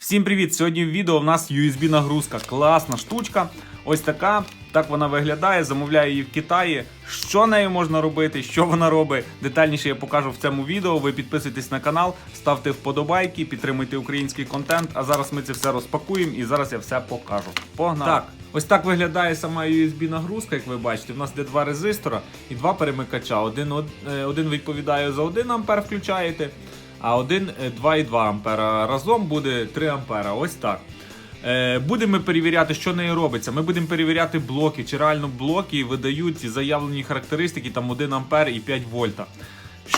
Всім привіт! Сьогодні в відео в нас USB нагрузка. Класна штучка. Ось така. Так вона виглядає. Замовляю її в Китаї. Що нею можна робити, що вона робить. Детальніше я покажу в цьому відео. Ви підписуйтесь на канал, ставте вподобайки, підтримуйте український контент. А зараз ми це все розпакуємо і зараз я все покажу. Погнали! Так, ось так виглядає сама USB нагрузка, як ви бачите. У нас де два резистора і два перемикача. Один, од- е, один відповідає за 1 ампер, включаєте а один е, 2,2 ампера. Разом буде 3 ампера. Ось так. Е, Будемо перевіряти, що нею робиться. Ми будемо перевіряти блоки, чи реально блоки видають заявлені характеристики там 1 ампер і 5 вольта.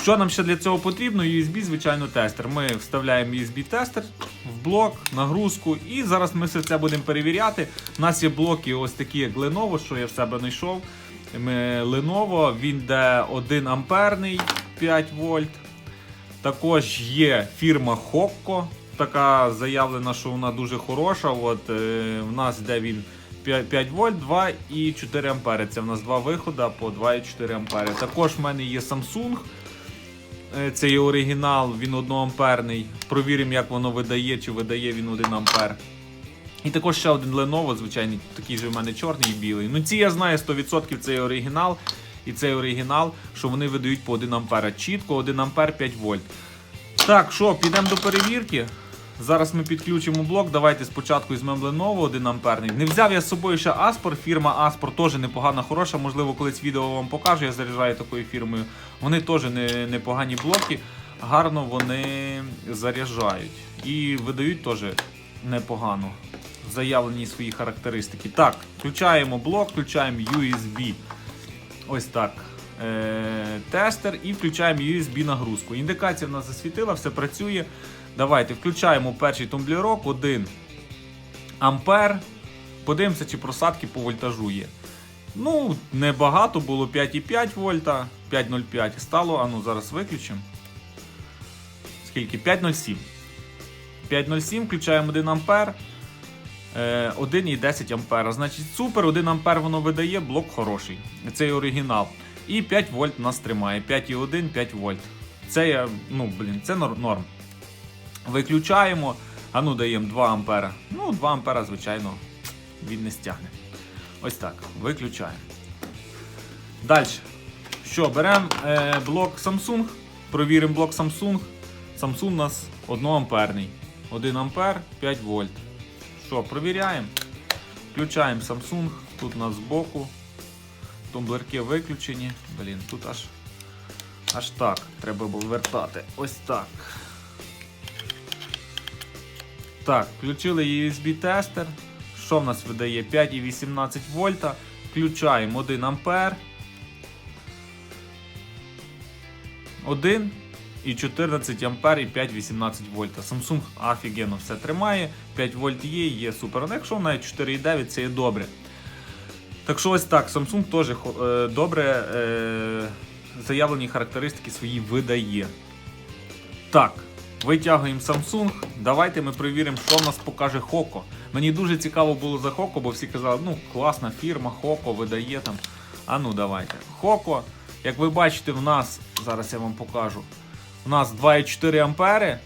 Що нам ще для цього потрібно? USB, звичайно, тестер. Ми вставляємо USB-тестер в блок, нагрузку, і зараз ми все це будемо перевіряти. У нас є блоки ось такі, як Lenovo, що я в себе знайшов. Lenovo, він де 1 амперний 5 вольт. Також є фірма Hokko, така заявлена, що вона дуже хороша. От е, в нас де він 5, 5 вольт, 2 і 4 ампери. Це в нас два виходи по 2,4 ампери. Також в мене є Samsung. Е, Це є оригінал, він 1 амперний. Провіримо, як воно видає, чи видає він 1 ампер. І також ще один Lenovo, звичайний, такий же в мене чорний і білий. Ну ці я знаю 100% це є оригінал. І цей оригінал, що вони видають по 1 ампера. Чітко 1 ампер 5 вольт. Так, що, підемо до перевірки. Зараз ми підключимо блок. Давайте спочатку візьмемо Lenovo 1 амперний. Не взяв я з собою ще Aspor. Фірма Aspor теж непогана, хороша. Можливо, колись відео вам покажу. Я заряджаю такою фірмою. Вони теж не, непогані блоки. Гарно вони заряджають. І видають теж непогано. Заявлені свої характеристики. Так, включаємо блок, включаємо USB. Ось так. Е, тестер і включаємо USB нагрузку. Індикація в нас засвітила, все працює. Давайте включаємо перший тумблірок 1 ампер. Подивимося, чи просадки по вольтажу є. Ну, небагато було 5,5 вольта, 5,05 стало. А ну зараз виключимо. Скільки? 5,07. 5,07, включаємо 1 ампер. Е, 1,10 ампера. Значить, супер, 1 ампер воно видає, блок хороший. Це оригінал. І 5 вольт нас тримає. 5,1, 5 вольт. Це я, ну, блін, це норм. Виключаємо, а ну даємо 2 ампера. Ну, 2 ампера, звичайно, він не стягне. Ось так, виключаємо. Далі. Що, беремо е, блок Samsung, провіримо блок Samsung. Samsung у нас 1 амперний. 1 ампер, 5 вольт. Що, провіряємо. Включаємо Samsung. Тут у нас збоку. Тумблерки виключені. Блін, тут аж аж так. Треба було вертати. Ось так. Так, включили USB-тестер. Що в нас видає? 5,18 вольта. Включаємо 1 ампер. 1 і 14 ампер і 5,18 вольта. Samsung офігенно все тримає. 5 вольт є, є супер. Ну, якщо навіть 4,9 це є добре. Так що ось так, Samsung теж е, добре е, заявлені характеристики свої видає. Так, витягуємо Samsung. Давайте ми перевіримо, що нас покаже Hoко. Мені дуже цікаво було за Hoко, бо всі казали, ну класна фірма, Hoко видає там. А ну давайте. Hoко, як ви бачите, в нас, зараз я вам покажу. У нас 2,4 ампери.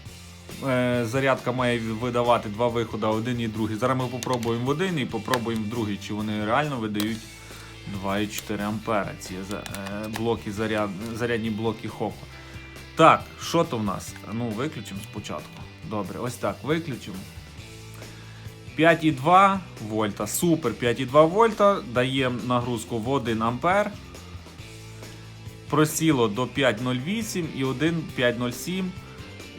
Е, зарядка має видавати два виходи, один і другий. Зараз ми попробуємо в один і попробуємо в другий, чи вони реально видають 2,4 ампера. Ці е, блоки заряд, зарядні блоки Хоко. Так, що то в нас? Ну, виключимо спочатку. Добре, ось так, виключимо. 5,2 вольта. Супер, 5,2 вольта. Даємо нагрузку в 1 ампер. Просіло до 5,08 і 1,507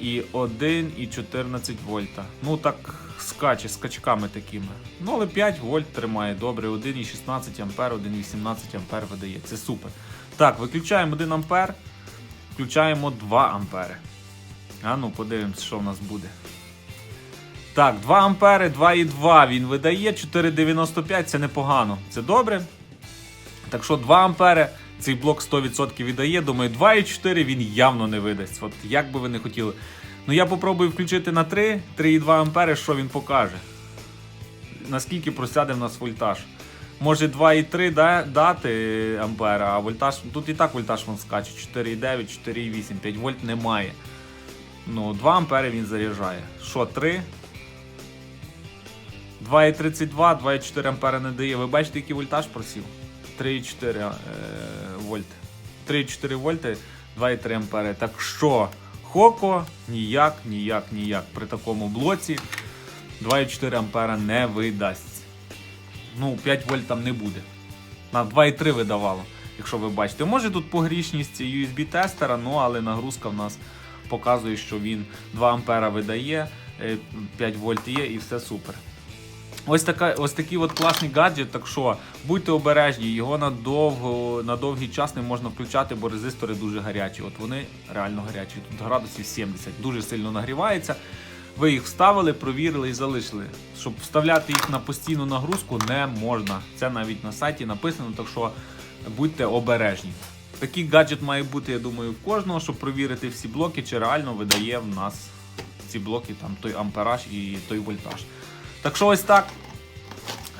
і 1,14 вольта. Ну так скаче скачками такими. Ну але 5 вольт тримає добре, 1,16 ампер, 1,18 ампер видає. Це супер. Так, виключаємо 1 ампер, включаємо 2 ампери. А ну подивимось, що в нас буде. Так, 2 ампери, 2,2 він видає, 4,95 це непогано. Це добре. Так що 2 ампери цей блок 100% віддає. Думаю, 2,4 він явно не видасть. От як би ви не хотіли. Ну я попробую включити на 3, 3,2 ампери, що він покаже. Наскільки просяде в нас вольтаж. Може 2,3 дати ампера, а вольтаж. Тут і так вольтаж вон скаче. 4,9, 4,8, 5 вольт немає. Ну, 2 ампери він заряджає. Що, 3? 2,32, 2,4 ампера не дає. Ви бачите, який вольтаж просів? 3,4 е, вольт. 3,4 вольти, 2,3 ампери. Так що, Хоко ніяк, ніяк, ніяк. При такому блоці 2,4 ампера не видасть. Ну, 5 вольт там не буде. На 2,3 видавало, якщо ви бачите. Може тут погрішність USB-тестера, ну але нагрузка в нас показує, що він 2 ампера видає, е, 5 вольт є і все супер. Ось, така, ось такий от класний гаджет, так що будьте обережні, його на, довго, на довгий час не можна включати, бо резистори дуже гарячі. От вони реально гарячі. Тут градусів 70, дуже сильно нагрівається. Ви їх вставили, провірили і залишили. Щоб вставляти їх на постійну нагрузку не можна. Це навіть на сайті написано, так що будьте обережні. Такий гаджет має бути, я думаю, в кожного, щоб провірити всі блоки, чи реально видає в нас ці блоки, там той ампераж і той вольтаж. Так що ось так.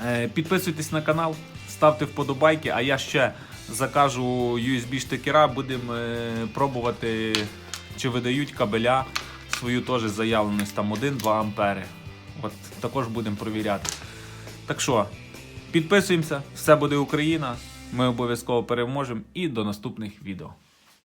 Е, Підписуйтесь на канал, ставте вподобайки, а я ще закажу USB штекера, будемо е, пробувати, чи видають кабеля свою теж заявленість там 1-2 ампери. От також будемо провіряти. Так що, підписуємося, все буде Україна. Ми обов'язково переможемо і до наступних відео.